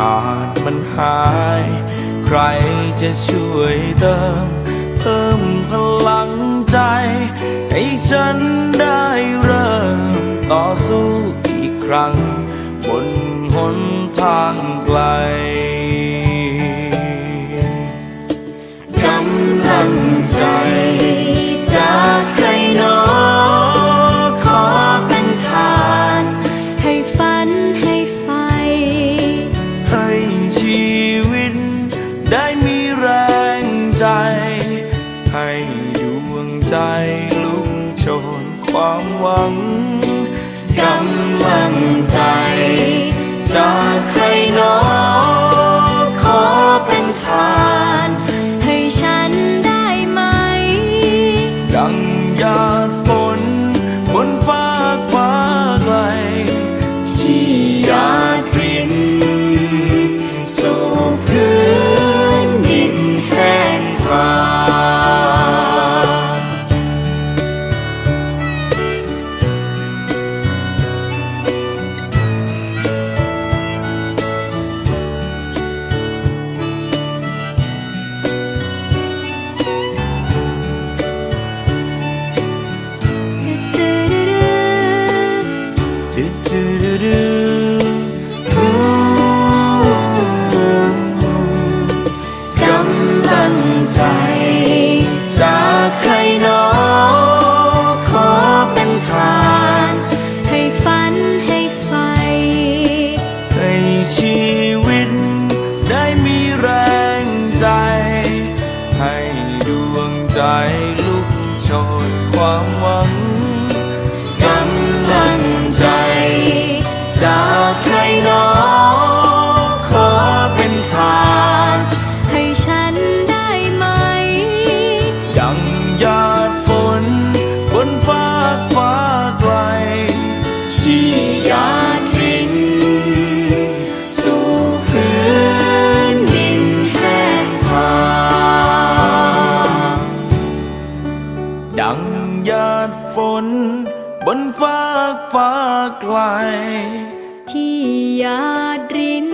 ขาดมันหาย ใครจะช่วยเติม เพิ่มพลังใจ ให้ฉันได้เริ่ม ต่อสู้อีกครั้ง บนหนทาง ดวงใจลุกโชนความหวังกำลังใจ จากใครหนอขอเป็นทาน ให้ฉันได้ไหม ดังยาด ชีวิต ได้มีแรงใจ ให้ดวงใจลุกโชนความ งหยาดฝน บนฟ้าฟ้าไกล ที่หยาดริน